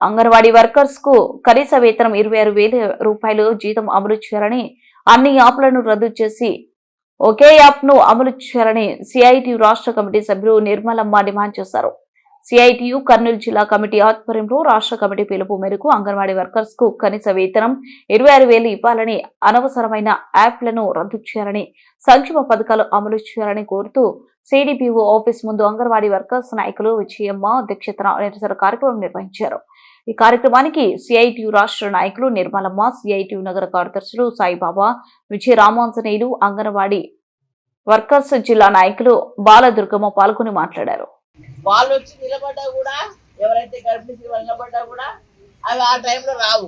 అంగన్వాడీ వర్కర్స్కు కనీస వేతనం ఇరవై ఆరు వేల రూపాయలు జీతం అమలు చేయాలని అన్ని యాప్లను రద్దు చేసి ఒకే యాప్ను అమలు చేయాలని సిఐటియు రాష్ట్ర కమిటీ సభ్యులు నిర్మలమ్మ డిమాండ్ చేశారు. సిఐటియు కర్నూలు జిల్లా కమిటీ ఆధ్వర్యంలో రాష్ట్ర కమిటీ పిలుపు మేరకు అంగన్వాడీ వర్కర్స్కు కనీస వేతనం ఇరవై ఆరు వేలు ఇవ్వాలని అనవసరమైన యాప్లను రద్దు చేయాలని సంక్షేమ పథకాలు అమలు చేయాలని కోరుతూ సిడిపిఓ ఆఫీస్ ముందు అంగన్వాడీ వర్కర్స్ నాయకులు విజయమ్మ అధ్యక్షతన నిరసన కార్యక్రమం నిర్వహించారు. ఈ కార్యక్రమానికి సిఐటియు రాష్ట్ర నాయకులు నిర్మలమ్మ సిఐటియు నగర కార్యదర్శులు సాయిబాబా విజయ రామాంజనేయులు అంగన్వాడీ వర్కర్స్ జిల్లా నాయకులు బాలదుర్గమ్మ పాల్గొని మాట్లాడారు. వాళ్ళు వచ్చి నిలబడ్డా కూడా ఎవరైతే గర్భిణీ నిలబడ్డా కూడా అవి ఆ టైంలో రావు.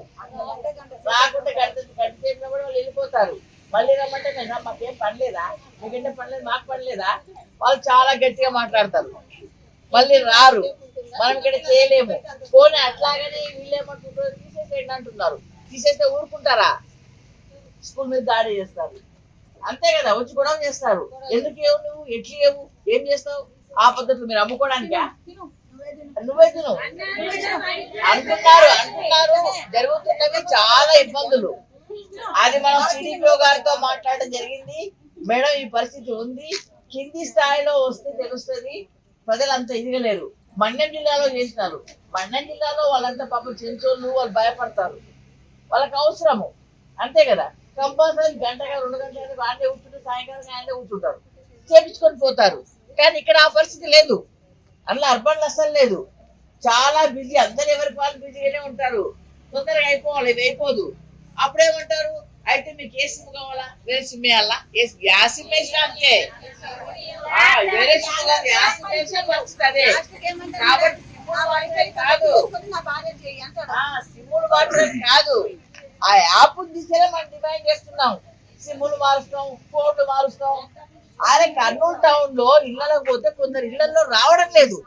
రాకుండా గడితే గడిచి కూడా వాళ్ళు వెళ్ళిపోతారు. మళ్ళీ రమ్మంటే నేను మాకేం పని లేదా? మీకంటే పని లేదు మాకు పని లేదా? వాళ్ళు చాలా గట్టిగా మాట్లాడతారు. మళ్ళీ రారు. మనం ఇక్కడ చేయలేము. పోనీ అట్లాగనే వీళ్ళేమంటుంటారు తీసేసేయండి అంటున్నారు. తీసేస్తే ఊరుకుంటారా? స్కూల్ మీద దాడి చేస్తారు. అంతే కదా వచ్చి గొడవ చేస్తారు. ఎందుకు ఏవు నువ్వు? ఎట్లు ఏవు ఏం చేస్తావు? ఆ పద్ధతులు మీరు అమ్ముకోవడానికా? నువ్వే తిను. అంటున్నారు అంటున్నారు. జరుగుతున్నవి చాలా ఇబ్బందులు. అది మనం సిడిపిఓ గారితో మాట్లాడడం జరిగింది. మేడం ఈ పరిస్థితి ఉంది. కింది స్థాయిలో వస్తే తెలుస్తుంది ప్రజలు అంత ఎదగలేరు. మన్యం జిల్లాలో చేసినారు. మన్యం జిల్లాలో వాళ్ళంతా పాపం చెంచోళ్ళు వాళ్ళు భయపడతారు. వాళ్ళకి అవసరము. అంతే కదా. కంపల్సరీ గంటగా రెండు గంటలు వాళ్ళే కూర్చుంటారు సాయంకాలం ఆయనే కూర్చుంటారు. చేపించుకొని పోతారు. కానీ ఇక్కడ ఆ పరిస్థితి లేదు. అందులో అర్బన్ అస్సలు లేదు. చాలా బిజీ. అందరు ఎవరి పాలు బిజీగానే ఉంటారు. తొందరగా అయిపోవాలి ఇది అయిపోదు. అప్పుడేమంటారు? అయితే మీకు ఏ సిమ్ కావాలా? వేరే సిమ్ వేయాలా? ఏ గ్యాస్ సిమ్ వేసినా అంతే వేరే సిమ్ కాదు గ్యాస్ సిమ్ వేసినా కాబట్టి సిమ్ములు కాదు. ఆ, సిమ్ములు కాదు. ఆ యాప్ తీసేనే మనం డిమాండ్ చేస్తున్నాం. సిమ్ములు మారుస్తాం కోడ్లు మారుస్తాం. ఆయన కర్నూలు టౌన్లో ఇళ్ళలో పోతే కొందరు ఇళ్ళలో రావడం లేదు.